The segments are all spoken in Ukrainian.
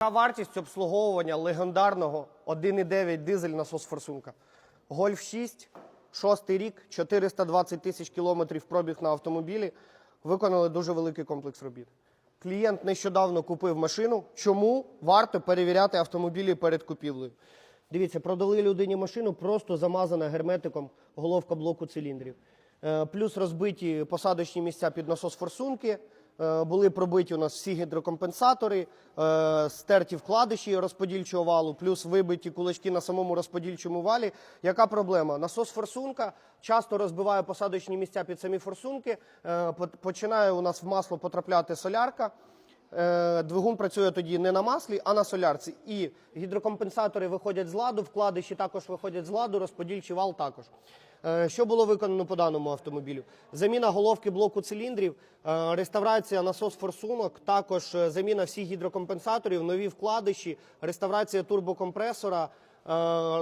Яка вартість обслуговування легендарного 1,9 дизель насос форсунка? Гольф 6, шостий рік, 420 тисяч кілометрів пробіг на автомобілі. Виконали дуже великий комплекс робіт. Клієнт нещодавно купив машину. Чому варто перевіряти автомобілі перед купівлею? Дивіться, продали людині машину, просто замазана герметиком головка блоку циліндрів. Е, Плюс розбиті посадочні місця під насос форсунки. Е, Були пробиті у нас всі гідрокомпенсатори, е, стерті вкладиші розподільчого валу, плюс вибиті кулачки на самому розподільчому валі. Яка проблема? Насос форсунка часто розбиває посадочні місця під самі форсунки. е, Починає у нас в масло потрапляти солярка. Е, Двигун працює тоді не на маслі, а на солярці. І гідрокомпенсатори виходять з ладу, вкладиші також виходять з ладу, розподільчий вал також. Е, Що було виконано по даному автомобілю? Заміна головки блоку циліндрів, е, реставрація насос форсунок, також заміна всіх гідрокомпенсаторів, нові вкладиші, реставрація турбокомпресора,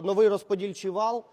новий розподільчий вал.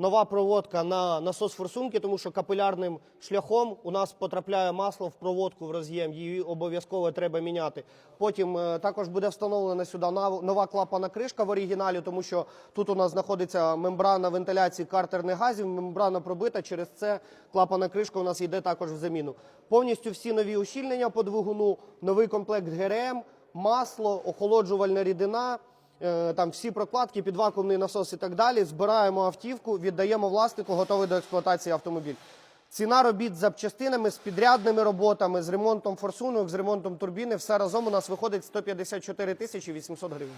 Нова проводка на насос форсунки, тому що капілярним шляхом у нас потрапляє масло в проводку в роз'єм, її обов'язково треба міняти. Потім е, також буде встановлена сюди нова клапана кришка в оригіналі, тому що тут у нас знаходиться мембрана вентиляції картерних газів, мембрана пробита, через це клапана кришка у нас йде також в заміну. Повністю всі нові ущільнення по двигуну, новий комплект ГРМ, масло, охолоджувальна рідина. Е, там всі прокладки, підвакуумний насос і так далі. Збираємо автівку, віддаємо власнику, готовий до експлуатації автомобіль. Ціна робіт з запчастинами, з підрядними роботами, з ремонтом форсунок, з ремонтом турбіни. Все разом у нас виходить 154 тисячі 800 гривень.